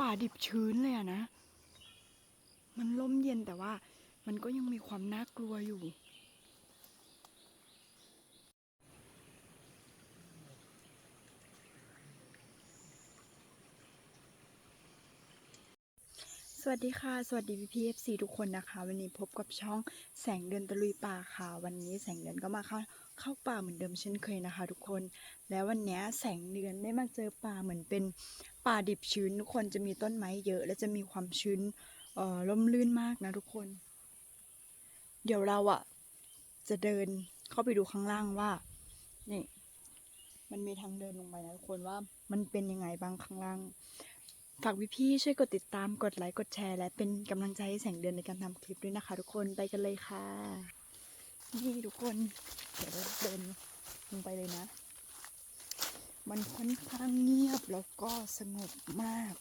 ป่าดิบชื้นเลยอะนะ มันร่มเย็นแต่ว่ามันก็ยังมีความน่ากลัวอยู่ วัสดีค่ะ สวัสดีพี่พีเอฟซีทุกคนนะคะ วันนี้พบกับช่องแสงเดือนตะลุยป่าค่ะ วันนี้แสงเดือนก็มาเข้าเข้าป่าเหมือนเดิมเช่นเคยนะคะ ทุกคน แล้ววันนี้แสงเดือนได้มาเจอป่าเหมือนเป็นป่าดิบชื้น ทุกคนจะมีต้นไม้เยอะ และจะมีความชื้นเอ่อร่มรื่นมากนะทุกคน เดี๋ยวเราอะจะเดินเข้าไปดูข้างล่างว่านี่มันมีทางเดินลงไปนะทุกคนว่ามันเป็นยังไงบ้างข้างล่าง ฝากพี่ๆช่วยกดติดตามกดไลค์กดแชร์ และเป็นกำลังใจให้แสงเดือนในการทำคลิปด้วยนะคะ ทุกคนไปกันเลยค่ะ นี่ทุกคน เดี๋ยวเราเดินลงไปเลยนะ มันค่อนข้างเงียบแล้วก็สงบมาก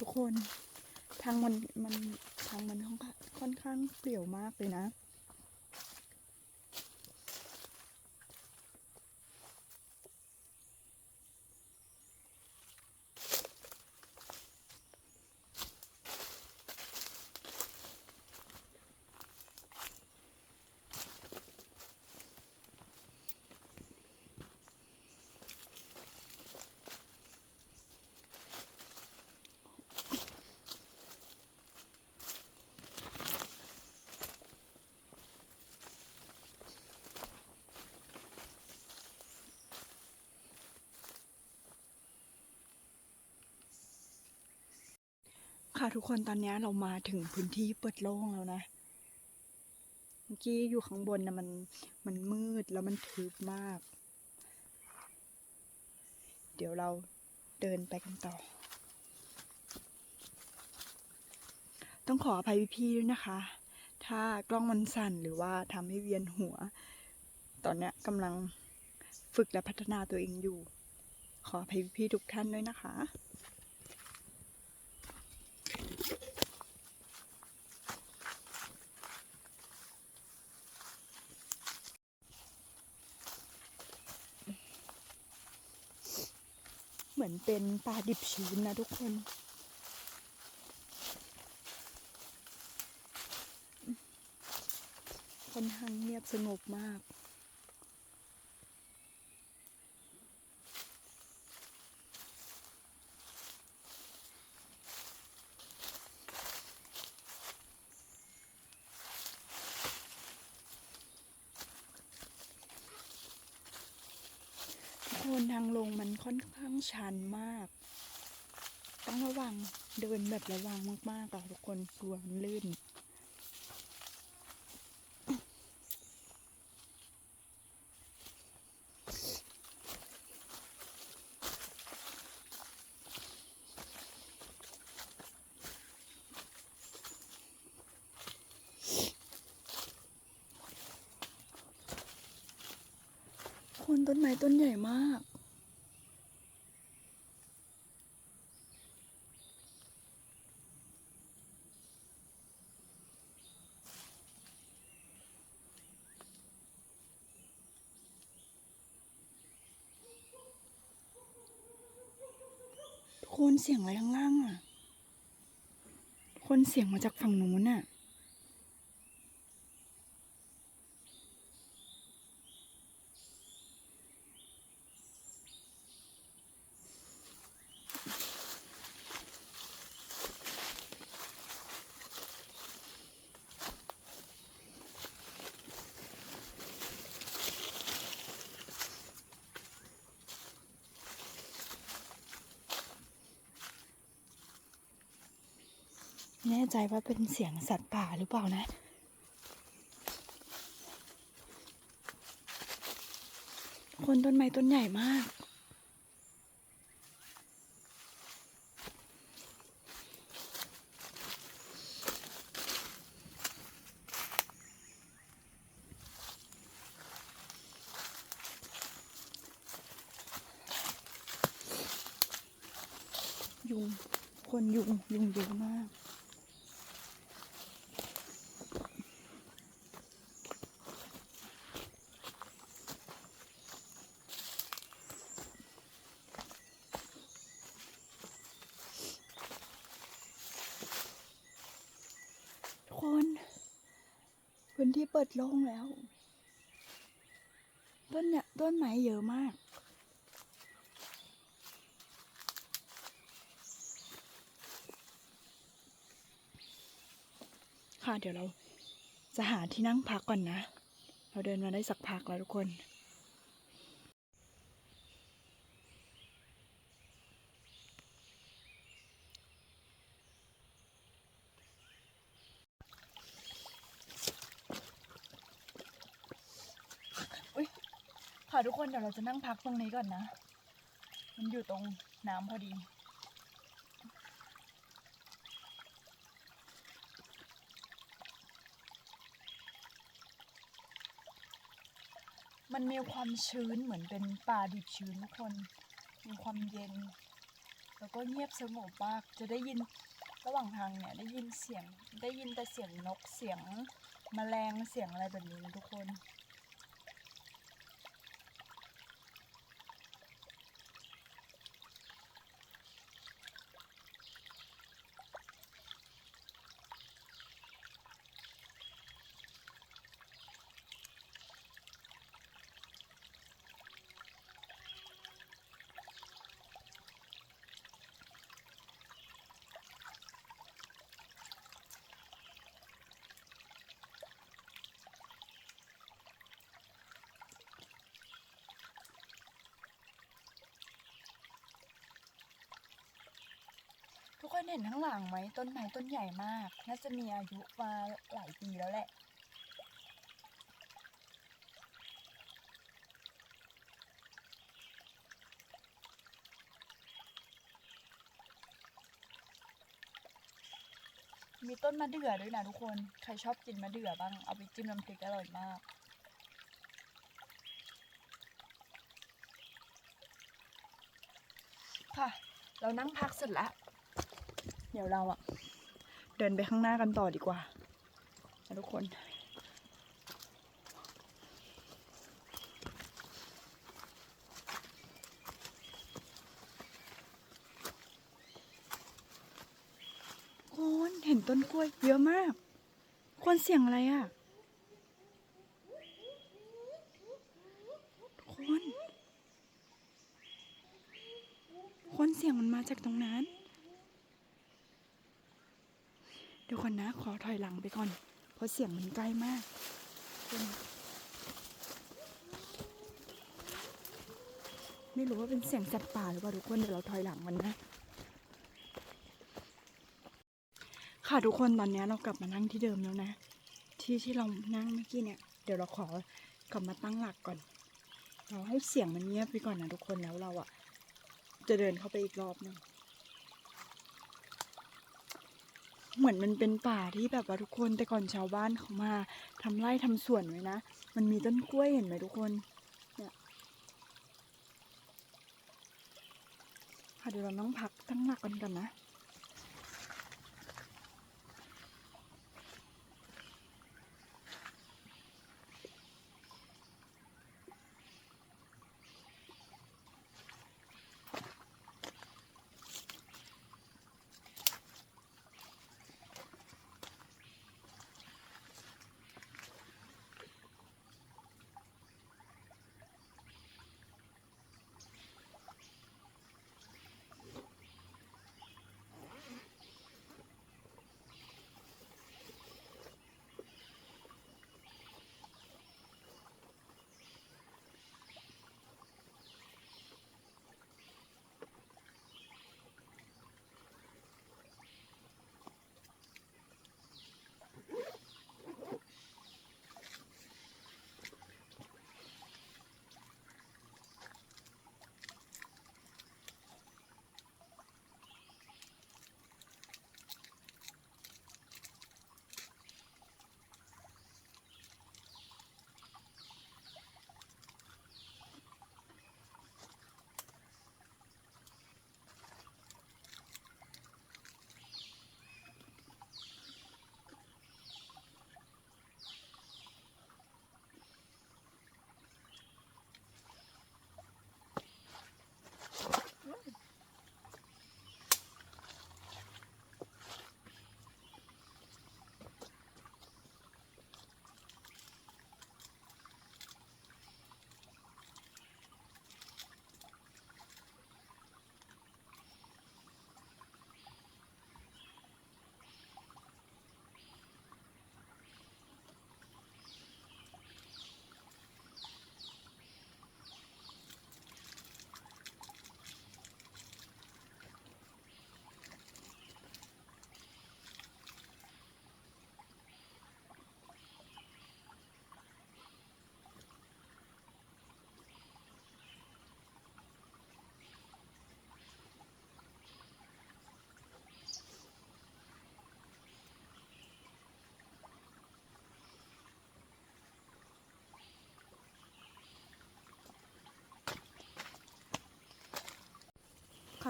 ทุกคน ทางมันมันทางมันค่อนข้างเปลี่ยวมากเลยนะ ค่ะทุกคนตอนนี้เรามาถึงพื้นที่เปิดโล่งแล้วนะ เมื่อกี้อยู่ข้างบนนะมันมันมืดแล้วมันทึบมาก เดี๋ยวเราเดินไปกันต่อ ต้องขออภัยพี่ๆด้วยนะคะ ถ้ากล้องมันสั่นหรือว่าทำให้เวียนหัว ตอนนี้กำลังฝึกและพัฒนาตัวเองอยู่ ขออภัยพี่ๆทุกท่านด้วยนะคะ เหมือนเป็นป่าดิบชื้นนะทุกคน ค่อนข้างเงียบสงบมาก คนทางลงมันค่อนข้างชันมาก ต้องระวังเดินแบบระวังมากๆอะทุกคนกลัวลื่น คน ต้นใหญ่มาก ทุกคนเสียงอะไรข้างล่างอะ คนเสียงมาจากฝั่งนู้นอะ แน่ใจว่าเป็นเสียงสัตว์ป่าหรือเปล่านะ คนต้นไม้ต้นใหญ่มากทคนยุง ยุงเยอะมากคน พื้น ที่เปิดโล่งแล้ว ต้นเนี่ยต้นไม้เยอะมากค่ะเดี๋ยวเราจะหาที่นั่งพักก่อนนะ เราเดินมาได้สักพักแล้วทุกคน ค่ะทุกคนเดี๋ยวเราจะนั่งพักตรงนี้ก่อนนะ มันอยู่ตรงน้ำพอดี มันมีความชื้นเหมือนเป็นป่าดิบชื้นทุกคน มีความเย็น แล้วก็เงียบสงบมาก จะได้ยินระหว่างทางเนี่ยได้ยินเสียง ได้ยินแต่เสียงนกเสียงแมลงเสียงอะไรแบบนี้นะทุกคน กคนเห็นข้างหลังไหมต้นไม้ต้นใหญ่มาก น่าจะมีอายุมาหลายปีแล้วแหละ มีต้นมะเดื่อด้วยนะทุกคน ใครชอบกินมะเดื่อบ้าง เอาไปจิ้มน้ำพริกอร่อยมากค่ะ เรานั่งพักเสร็จแล้ว เดี๋ยวเราอะเดินไปข้างหน้ากันต่อดีกว่าทุกคน คนเห็นต้นกล้วยเยอะมาก คนเสียงอะไรอะทุกคน คนเสียงมันมาจากตรงนั้น เดี๋ยวก่อนนะ ขอถอยหลังไปก่อน เพราะเสียงมันใกล้มากไม่รู้ว่าเป็นเสียงสัตว์ป่าหรือเปล่าทุกคนเดี๋ยวเราถอยหลังมันนะค่ะทุกคนตอนนี้เรากลับมานั่งที่เดิมแล้วนะ ที่ที่เรานั่งเมื่อกี้เนี่ย เดี๋ยวเราขอกลับมาตั้งหลักก่อน เราให้เสียงมันเงียบไปก่อนนะทุกคนแล้วเราอะจะเดินเข้าไปอีกรอบหนึง เหมือนมันเป็นป่าที่แบบว่าทุกคนแต่ก่อนชาวบ้านเขามาทำไร่ทำสวนไว้นะ มันมีต้นกล้วยเห็นไหมทุกคนเนี่ยค่ะเดี๋ยวเราต้องพักตั้งหลักกันกันนะ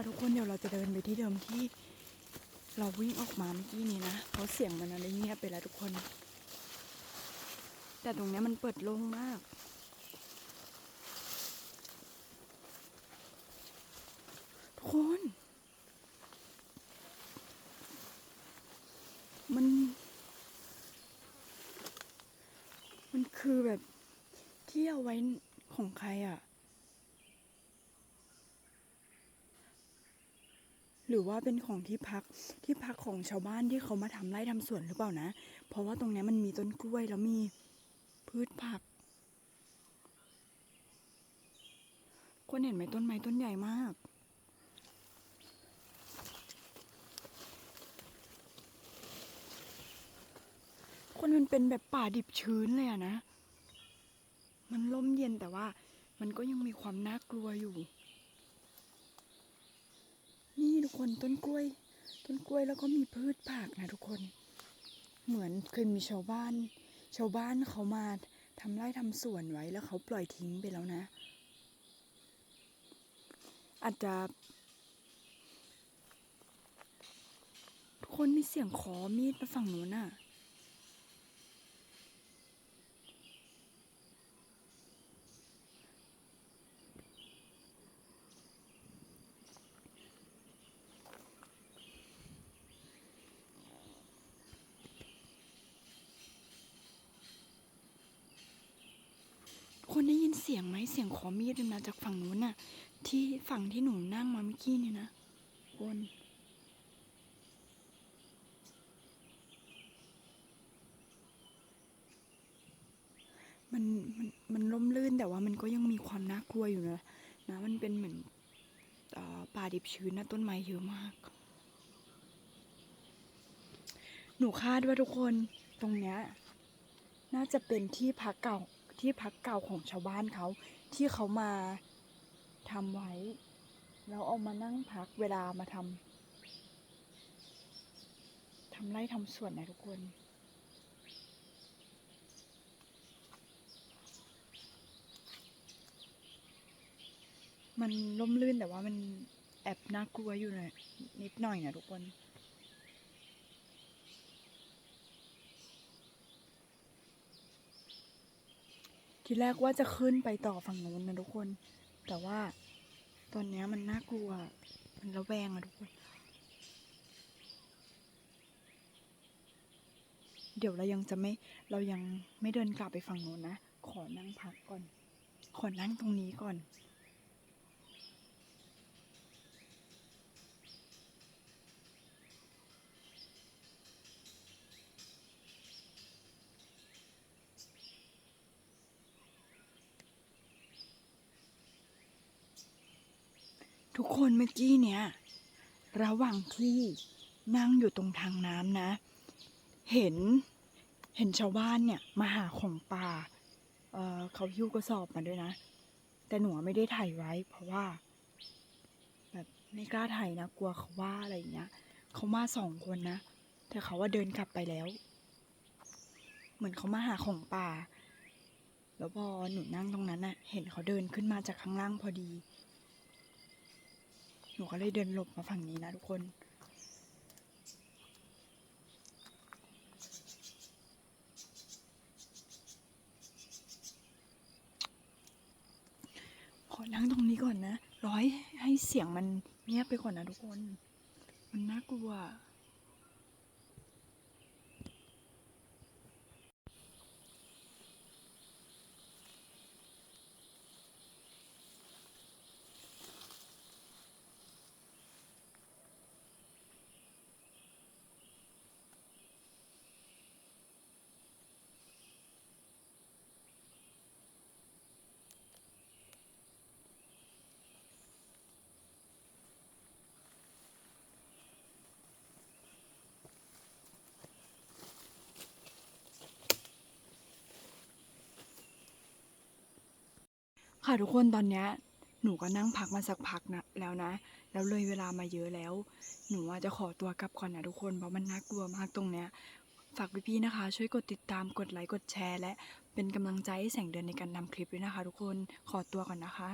ค่ะทุกคนเดี๋ยวเราจะเดินไปที่เดิมที่ เราวิ่งออกมาเมื่อกี้นี้นะเพราะเสียงมันอะไรเงียบไปแล้วทุกคน แต่ตรงเนี้ยมันเปิดโล่งมากทุกคน มัน มันคือแบบที่เอาไว้ของใครอะ่ะ หรือว่าเป็นของที่พักที่พักของชาวบ้านที่เขามาทำไร่ทำสวนหรือเปล่านะ เพราะว่าตรงนี้มันมีต้นกล้วยแล้วมีพืชผัก คนเห็นไหมต้นไม้ต้นใหญ่มากคนมันเป็นแบบป่าดิบชื้นเลยอะนะ มันร่มเย็นแต่ว่ามันก็ยังมีความน่ากลัวอยู่ นี่ทุกคนต้นกล้วย ต้นกล้วยแล้วก็มีพืชผักนะทุกคน เหมือนเคยมีชาวบ้าน ชาวบ้านเขามาทำไร่ทำสวนไว้แล้วเขาปล่อยทิ้งไปแล้วนะ อาจจะทุกคนมีเสียงขอมีดมาฝั่งนู้นน่ะ คนได้ยินเสียงไหมเสียงขอมีดมาจากฝั่งนู้นน่ะ ที่ฝั่งที่หนูนั่งมาเมื่อกี้นี่นะคนมันมันมันล่มลื่นแต่ว่ามันก็ยังมีความน่ากลัวอยู่นะนะมันเป็นเหมือนอป่าดิบชื้นนะต้นไม้เยอะมาก หนูคาดว่าทุกคนตรงเนี้ยน่าจะเป็นที่พักเก่าที่พักเก่าของชาวบ้านเขา ที่เขามาทำไว้ แล้วเอามานั่งพักเวลามาทำทำไร่ทำสวนนะทุกคน มันล่มลื่นแต่ว่ามันแอบน่ากลัวอยู่หน่อยนิดหน่อยนะทุกคน ทีแรกว่าจะขึ้นไปต่อฝั่งนู้นนะทุกคน แต่ว่าตอนเนี้ยมันน่ากลัว มันระแวงอะทุกคน เดี๋ยวเรายังจะไม่เรายังไม่เดินกลับไปฝั่งนู้นนะ ขอนั่งพักก่อน ขอนั่งตรงนี้ก่อน ทุกคนเมื่อกี้เนี้ยระหว่างที่นั่งอยู่ตรงทางน้ำนะ เห็นเห็นชาวบ้านเนี่ยมาหาของป่าเเขาหิ้วกระสอบมาด้วยนะ แต่หนูไม่ได้ถ่ายไว้ เพราะว่า แบบไม่กล้าถ่ายนะ กลัวเขาว่าอะไรอย่างเงี้ยเขามาสองคนนะ แต่เขาว่าเดินกลับไปแล้ว เหมือนเขามาหาของป่า แล้วพอหนูนั่งตรงนั้นน่ะ เห็นเขาเดินขึ้นมาจากข้างล่างพอดี นูก็เลยเดินหลบมาฝั่งนี้นะทุกคน ขอนั่งตรงนี้ก่อนนะ ร้อยให้เสียงมันเงียบไปก่อนนะทุกคน มันน่ากลัว ค่ะทุกคนตอนเนี้ยหนูก็นั่งพักมาสักพักนะแล้วนะ แล้วเลยเวลามาเยอะแล้ว หนูอาจะขอตัวกลับก่อนนะทุกคนเพราะมันน่ากลัวมากตรงเนี้ยฝากพี่ๆนะคะ ช่วยกดติดตามกดไลค์กดแชร์ และเป็นกำลังใจให้แสงเดือนในการทำคลิปด้วยนะคะ ทุกคนขอตัวก่อนนะคะ